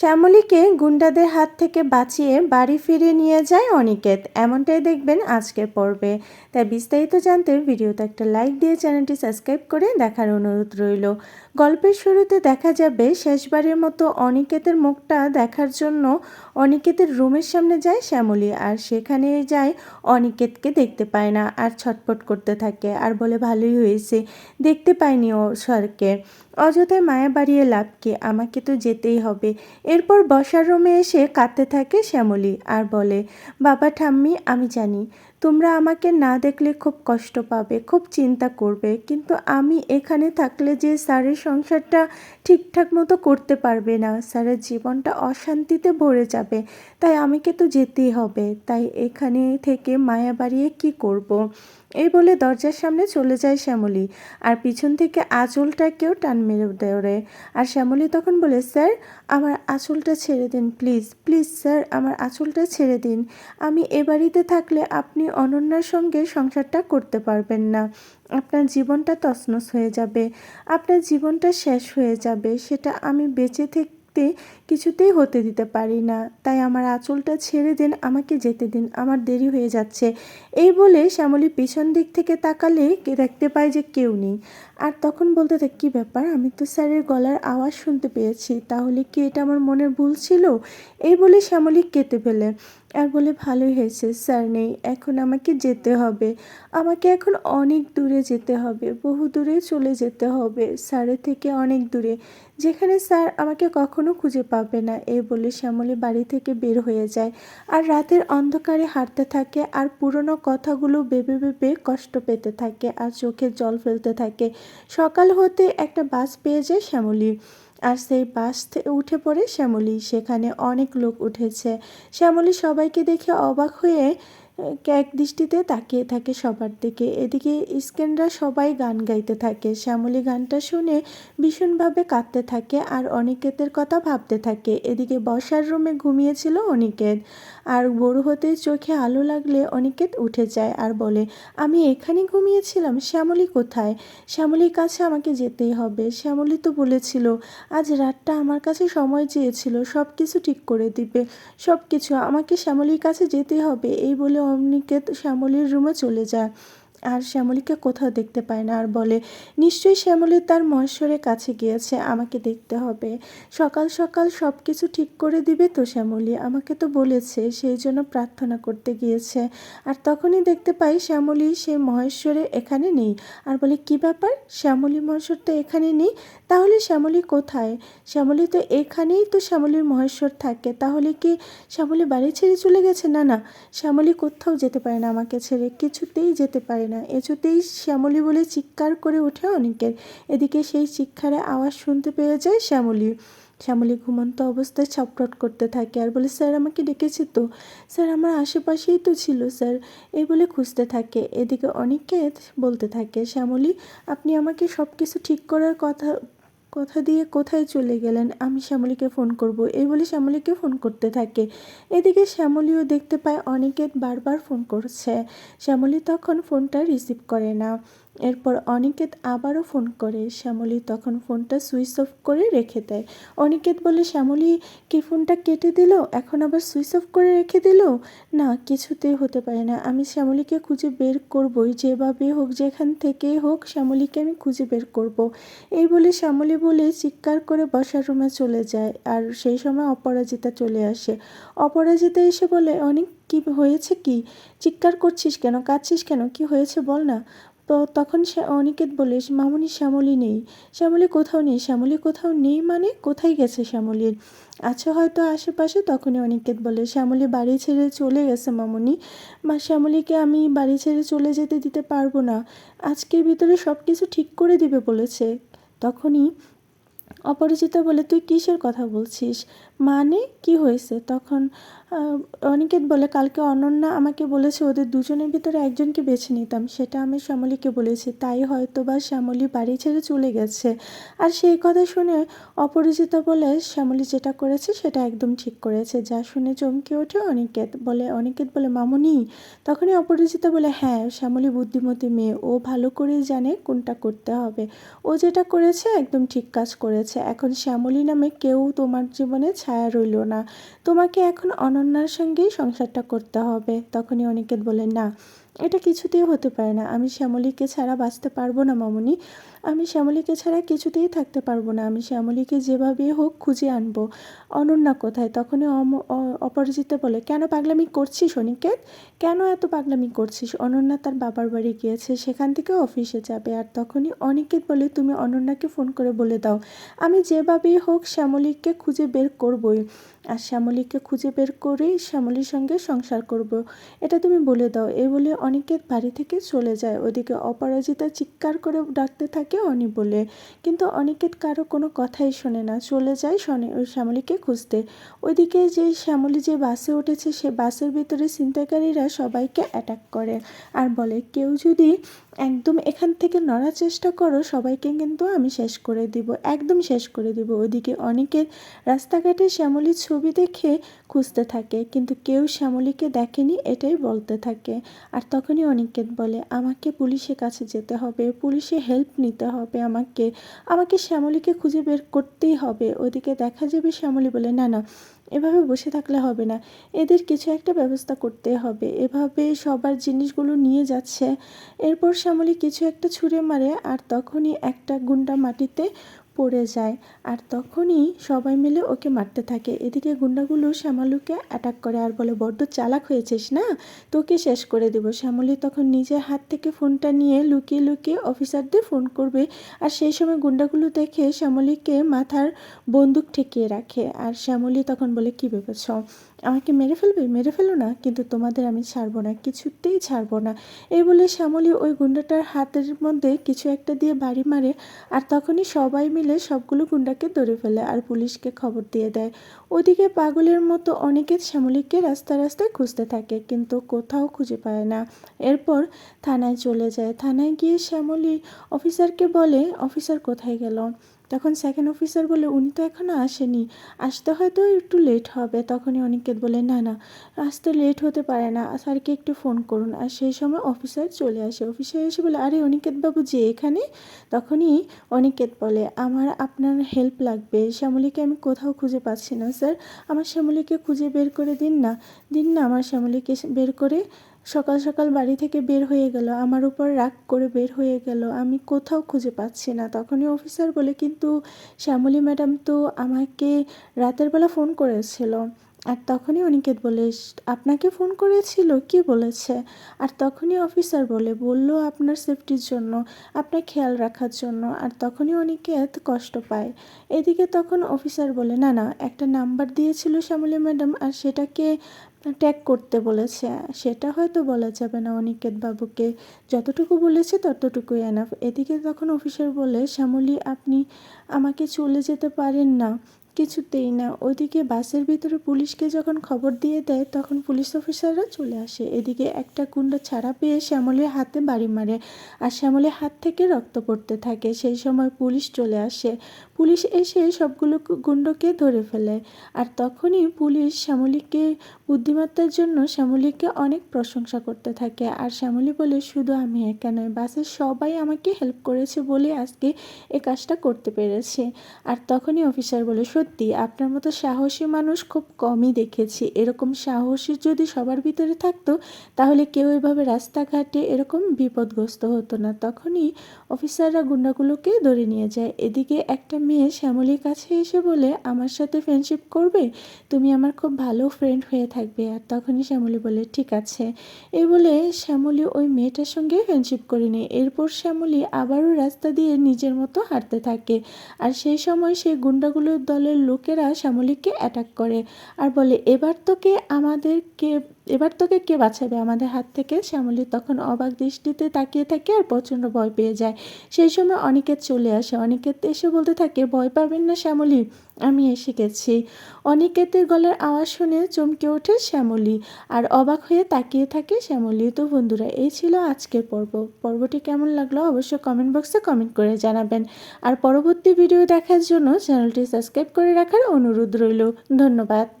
শ্যামলীকে গুন্ডাদের হাত থেকে বাঁচিয়ে বাড়ি ফিরে নিয়ে যায় অনিকেত। এমনটাই দেখবেন আজকের পর্বে। তাই বিস্তারিত জানতে ভিডিওতে একটা লাইক দিয়ে চ্যানেলটি সাবস্ক্রাইব করে দেখার অনুরোধ রইল। গল্পের শুরুতে দেখা যাবে শেষবারের মতো অনিকেতের মুখটা দেখার জন্য অনিকেতের রুমের সামনে যায় শ্যামলী আর সেখানে যায় অনিকেতকে দেখতে পায় না আর ছটপট করতে থাকে আর বলে, ভালোই হয়েছে। দেখতে পায়নি ও সরকে অযথায় মায়া বাড়িয়ে লাভ কি? আমাকে তো যেতেই হবে। এরপর বসার রুমে এসে কাঁদতে থাকে শ্যামলী আর বলে, বাবা, ঠাম্মি, আমি জানি। তোমরা আমাকে না দেখলে খুব কষ্ট পাবে, খুব চিন্তা করবে কিন্তু আমি এখানে থাকলে যে স্যারের সংসারটা ঠিকঠাক মতো করতে পারবে না, স্যারের জীবনটা অশান্তিতে ভরে যাবে, তাই আমাকে তো যেতেই হবে তাই এখানে থেকে মায়া বাড়িয়ে কি করব। এই বলে দরজার সামনে চলে যায় শ্যামলী। আর পিছন থেকে আঁচলটাকেও টান মেরে ধরে। আর শ্যামলী তখন বলে, স্যার, আমার আঁচলটা ছেড়ে দিন, প্লিজ প্লিজ স্যার, আমার আঁচলটা ছেড়ে দিন। আমি এ বাড়িতে থাকলে আপনি অনন্যার সঙ্গে সংসারটা করতে পারবেন না। আপনার জীবনটা তছনছ হয়ে যাবে। আপনার জীবনটা শেষ হয়ে যাবে। সেটা আমি বেঁচে থেকে কিছুতেই হতে দিতে পারি না। তাই আমার আঁচলটা ছেড়ে দিন, আমাকে যেতে দিন, আমার দেরি হয়ে যাচ্ছে। এই বলে শ্যামলী পিছন দিক থেকে তাকালে দেখতে পায় যে কেউ নেই। আর তখন বলতে থাকে কী ব্যাপার? আমি তো স্যারের গলার আওয়াজ শুনতে পেয়েছি। তাহলে কি এটা আমার মনের ভুল ছিল? এই বলে শ্যামলী কেটে ফেলে। আর বলে, ভালোই হয়েছে, স্যার নেই। এখন আমাকে যেতে হবে। আমাকে এখন অনেক দূরে যেতে হবে। বহু দূরে চলে যেতে হবে। স্যারের থেকে অনেক দূরে। যেখানে স্যার আমাকে কখনো খুঁজে পাবে না। এই বলে শ্যামলী বাড়ি থেকে বের হয়ে যায়। আর রাতের অন্ধকারে হাঁটতে থাকে। আর পুরনো কথাগুলো ভেবে ভেবে কষ্ট পেতে থাকে। আর চোখে জল ফেলতে থাকে। সকাল হতে একটা বাস পেয়ে যায় শ্যামলী। আর সেই বাস উঠে পড়ে শ্যামলী। সেখানে অনেক লোক উঠেছে। শ্যামলী সবাইকে দেখে অবাক হয়ে এক দৃষ্টিতে তাকিয়ে থাকে সবার দিকে। এদিকে স্কেনরা সবাই গান গাইতে থাকে। শ্যামলী গানটা শুনে ভীষণভাবে কাঁদতে থাকে আর অনিকেতের কথা ভাবতে থাকে। এদিকে বসার রুমে ঘুমিয়েছিল অনিকেত। আর বড় হতে চোখে আলো লাগলে অনিকেত উঠে যায় আর বলে, আমি এখানে ঘুমিয়েছিলাম, শ্যামলী কোথায়? শ্যামলীর কাছে আমাকে যেতেই হবে শ্যামলী তো বলেছিল, আজ রাতটা আমার কাছে সময় চেয়েছিল সব কিছু ঠিক করে দিবে। সব কিছু আমাকে শ্যামলীর কাছে যেতে হবে এই বলে অনিকেত শ্যামলীর রুমে চলে যায়। আর শ্যামলীকে কোথাও দেখতে পায় না। আর বলে, নিশ্চয়ই শ্যামলী তার মহেশ্বরের কাছে গিয়েছে, আমাকে দেখতে হবে। সকাল সকাল সব কিছু ঠিক করে দিবে তো শ্যামলী? আমাকে তো বলেছে, সেই জন্য প্রার্থনা করতে গিয়েছে। আর তখনই দেখতে পাই শ্যামলী সে মহেশ্বরে এখানে নেই। আর বলে, কি ব্যাপার? শ্যামলী মহেশ্বর তো এখানে নেই? তাহলে শ্যামলী কোথায়? শ্যামলী তো এখানেই তো শ্যামলীর মহেশ্বর থাকে। তাহলে কি শ্যামলী বাড়ি ছেড়ে চলে গেছে? না না। শ্যামলী কোথাও যেতে পারে না আমাকে ছেড়ে। কিছুতেই যেতে পারে না। এচুতেই শ্যামলী বলে চিৎকার করে ওঠে অনেকের। এদিকে সেই চিৎকারে আওয়াজ শুনতে পেয়ে যায় শ্যামলী। শ্যামলী ঘুমন্ত অবস্থায় ছটফট করতে থাকে আর বলে, স্যার, আমাকে ডেকেছে তো? স্যার, আমার আশেপাশেই তো ছিল, স্যার। এই বলে খুঁজতে থাকে। এদিকে অনেককে বলতে থাকে, শ্যামলী, আপনি আমাকে সব কিছু ঠিক করার কথা কথা দিয়ে কোথায় চলে গেলেন? আমি শ্যামলীকে ফোন করব। এই বলে শ্যামলীকে ফোন করতে থাকে। এদিকে শ্যামলীও দেখতে পায় অনেকে বারবার ফোন করছে। শ্যামলী তখন ফোনটা রিসিভ করে না। এরপর অনিকেত আবারও ফোন করে, শ্যামলী তখন ফোনটা সুইচ অফ করে রেখে দেয়। অনিকেত বলে, শ্যামলী, কি ফোনটা কেটে দিল? এখন আবার সুইচ অফ করে রেখে দিল? না, কিছুতেই হতে পারে না। আমি শ্যামলীকে খুঁজে বের করবই, যেভাবে হোক, যেখান থেকে হোক, শ্যামলীকে আমি খুঁজে বের করব। এই বলে শ্যামলী বলে চিৎকার করে বসার রুমে চলে যায় আর সেই সময় অপরাজিতা চলে আসে। অপরাজিতা এসে বলে, অনেক, কি হয়েছে কি? চিৎকার করছিস কেন? কাঁদছিস কেন? কি হয়েছে বল না। তো তখন সে অনিকেত বলে মামনি শ্যামলী নেই। শ্যামলী কোথাও নেই? শ্যামলী কোথাও নেই মানে? কোথায় গেছে শ্যামলীর আছে হয়তো আশেপাশে? তখনই অনিকেত বলে, শ্যামলী বাড়ি ছেড়ে চলে গেছে মামনি। মা, শ্যামলীকে আমি বাড়ি ছেড়ে চলে যেতে দিতে পারব না। আজকের ভিতরে সব কিছু ঠিক করে দিবে বলেছে। তখনই অপরিচিতা বলে, তুই কিসের কথা বলছিস? মানে কি হয়েছে? তখন অনিকেত বলে, কালকে অনন্যা আমাকে বলেছে ওদের দুজনের ভিতরে একজনকে বেছে নিতাম। সেটা আমি শ্যামলীকে বলেছি। তাই হয়তো বা শ্যামলী বাড়ি ছেড়ে চলে গেছে। আর সেই কথা শুনে অপরিচিতা বলে, শ্যামলী যেটা করেছে সেটা একদম ঠিক করেছে। যা শুনে চমকে ওঠে অনিকেত। বলে অনিকেত বলে, মামনি। তখনই অপরিচিতা বলে হ্যাঁ শ্যামলী বুদ্ধিমতী মেয়ে। ও ভালো করে জানে কোনটা করতে হবে। ও যেটা করেছে একদম ঠিক কাজ করেছে। এখন শ্যামলী নামে কেউ তোমার জীবনে ছায়া রইল না। তোমাকে এখন অনন্যার সঙ্গেই সংসারটা করতে হবে। তখনই অনিকেত বলে, না, এটা কিছুতেই হতে পারে না। আমি শ্যামলীকে ছাড়া বাঁচতে পারব না, মামুনি। আমি শ্যামলীকে ছাড়া কিছুতেই থাকতে পারব না। আমি শ্যামলীকে যেভাবে হোক খুঁজে আনব। অনন্যা কোথায়? তখনই অপরাজিতা বলে, কেন পাগলামি করছিস, অনিকেত? কেন এত পাগলামি করছিস? অনন্যা তার বাবার বাড়ি গিয়েছে, সেখান থেকে অফিসে যাবে। আর তখনই অনিকেত বলে, তুমি অনন্যাকে ফোন করে বলে দাও। আমি যেভাবেই হোক শ্যামলীকে খুঁজে বের করবই। আর শ্যামলীকে খুঁজে বের করেই শ্যামলীর সঙ্গে সংসার করব। এটা তুমি বলে দাও। এ বলে অনিকেত বাড়ি থেকে চলে যায়। ওদিকে অপরাজিতা চিৎকার করে ডাকতে থাকে। অনি বলে, কিন্তু অনিকেত কারও কোনো কথাই শোনে না। চলে যায় শ্যামলীকে খুঁজতে। ওইদিকে যে শ্যামলী যে বাসে উঠেছে, সে বাসের ভিতরে ছিনতাইকারীরা সবাইকে অ্যাটাক করে আর বলে, কেউ যদি একদম এখান থেকে নড়ার চেষ্টা করো, সবাইকে কিন্তু আমি শেষ করে দিব, একদম শেষ করে দিব। ওদিকে অনেকের রাস্তাঘাটে শ্যামলীর ছবি দেখে খুঁজতে থাকে, কিন্তু কেউ শ্যামলীকে দেখেনি, এটাই বলতে থাকে। আর তখনই অনিকেত বলে, আমাকে পুলিশের কাছে যেতে হবে, পুলিশে হেল্প নিতে হবে আমাকে। আমাকে শ্যামলীকে খুঁজে বের করতেই হবে। ওদিকে দেখা যাবে শ্যামলী বলে, না না, এভাবে বসে থাকলে হবে না। এদের কিছু একটা ব্যবস্থা করতে হবে। এভাবে সবার জিনিসগুলো নিয়ে যাচ্ছে। এরপর শ্যামলী কিছু একটা ছুঁড়ে মারে আর তখনই একটা গুন্ডা মাটিতে পড়ে যায় আর তখনই সবাই মিলে ওকে মারতে থাকে। এদিকে গুন্ডাগুলো শ্যামালুকে অ্যাটাক করে আর বলে, বড্ড চালাক হয়েছিস না? তোকে শেষ করে দেব। শ্যামলী তখন নিজের হাত থেকে ফোনটা নিয়ে লুকিয়ে লুকিয়ে অফিসারদের ফোন করবে আর সেই সময় গুন্ডাগুলো দেখে শ্যামলীকে মাথার বন্দুক ঠেকিয়ে রাখে আর শ্যামলী তখন বলে, কী ভেবেছ আমাকে মেরে ফেলবে? মেরে ফেলো না, কিন্তু তোমাদের আমি ছাড়বো না, কিছুতেই ছাড়বো না। এই বলে শ্যামলী ওই গুন্ডাটার হাতের মধ্যে কিছু একটা দিয়ে বাড়ি মারে আর তখনই সবাই মিলে সবগুলো গুন্ডাকে ধরে ফেলে আর পুলিশকে খবর দিয়ে দেয়। ওদিকে পাগলের মতো অনেকে শ্যামলিককে রাস্তা রাস্তায় খুঁজতে থাকে, কিন্তু কোথাও খুঁজে পায় না। এরপর থানায় চলে যায়। থানায় গিয়ে শ্যামলী অফিসারকে বলে, অফিসার কোথায় গেল? তখন সেকেন্ড অফিসার বলে, উনি তো এখনও আসেনি। আসতে হয়তো একটু লেট হবে। তখনই অনিকেত বলে, না না, আসতে লেট হতে পারে না। স্যারকে একটু ফোন করুন। আর সেই সময় অফিসার চলে আসে। অফিসার এসে বলে, আরে, অনিকেত বাবু যে এখানে? তখনই অনিকেত বলে, আমার, আপনার হেল্প লাগবে। শ্যামলীকে আমি কোথাও খুঁজে পাচ্ছি না, স্যার। আমার শ্যামলীকে খুঁজে বের করে দিন না। দিন না আমার শ্যামলীকে বের করে সকাল সকাল বাড়ি থেকে বের হয়ে গেল। আমার উপর রাগ করে বের হয়ে গেল। আমি কোথাও খুঁজে পাচ্ছি না। তখনই অফিসার বলে, কিন্তু শ্যামলী ম্যাডাম তো আমাকে রাতের বেলা ফোন করেছিল। আর তখনই অনিকেত বলে, আপনাকে ফোন করেছিল? কি বলেছে? আর তখনই অফিসার বলে, বলল আপনার সেফটির জন্য, আপনার খেয়াল রাখার জন্য। আর তখনই অনিকেত কষ্ট পায়। এদিকে তখন অফিসার বলে, না না, একটা নাম্বার দিয়েছিল শ্যামলী ম্যাডাম, আর সেটাকে ট্যাগ করতে বলেছে। সেটা হয়তো বলা যাবে না অনিকেত বাবুকে। যতটুকু বলেছে ততটুকুই এনাফ এদিকে তখন অফিসার বলে, শ্যামলী, আপনি আমাকে চলে যেতে পারেন না। কিছুতেই না। ওদিকে বাসের ভিতরে পুলিশকে যখন খবর দিয়ে দেয়, তখন পুলিশ অফিসাররা চলে আসে। এদিকে একটা গুন্ডা ছাড়া পেয়ে শ্যামলের হাতে বাড়ি মারে আর শ্যামলের হাত থেকে রক্ত পড়তে থাকে। সেই সময় পুলিশ চলে আসে। পুলিশ এসে সবগুলো গুন্ডকে ধরে ফেলে আর তখনই পুলিশ শ্যামলীকে, বুদ্ধিমত্তার জন্য শ্যামলীকে অনেক প্রশংসা করতে থাকে। আর শ্যামলী বলে, শুধু আমি একা নয় বাসের সবাই আমাকে হেল্প করেছে বলে আজকে এ কাজটা করতে পেরেছে। আর তখনই অফিসার বলে সত্যি, আপনার মতো সাহসী মানুষ খুব কমই দেখেছি। এরকম সাহসী যদি সবার ভিতরে থাকতো, তাহলে কেউ এভাবে রাস্তাঘাটে এরকম বিপদগ্রস্ত হতো না। তখনই অফিসাররা গুন্ডাগুলোকে ধরে নিয়ে যায়। এদিকে একটা মেয়ে শ্যামলীর কাছে এসে বলে, আমার সাথে ফ্রেন্ডশিপ করবে? তুমি আমার খুব ভালো ফ্রেন্ড হয়ে থাকবে। আর তখনই শ্যামলী বলে, ঠিক আছে। এই বলে শ্যামলী ওই মেয়েটার সঙ্গে ফ্রেন্ডশিপ করে নেয়। এরপর শ্যামলী আবারও রাস্তা দিয়ে নিজের মতো হাঁটতে থাকে। আর সেই সময় সেই গুন্ডাগুলোর দলের লোকেরা শ্যামলীকে অ্যাটাক করে আর বলে এবার তোকে আমাদেরকে এবার তোকে কে বাঁচাবে আমাদের হাত থেকে? শ্যামলী তখন অবাক দৃষ্টিতে তাকিয়ে থাকে আর প্রচণ্ড ভয় পেয়ে যায়। সেই সময় অনিকেত চলে আসে। অনিকেত এসে বলতে থাকে, ভয় পাবেন না শ্যামলী, আমি এসে গেছি। অনিকেতের গলার আওয়াজ শুনে চমকে ওঠে শ্যামলী আর অবাক হয়ে তাকিয়ে থাকে শ্যামলী। তো বন্ধুরা, এই ছিল আজকের পর্ব। পর্বটি কেমন লাগল অবশ্যই কমেন্ট বক্সে কমেন্ট করে জানাবেন। আর পরবর্তী ভিডিও দেখার জন্য চ্যানেলটি সাবস্ক্রাইব করে রাখার অনুরোধ রইল। ধন্যবাদ।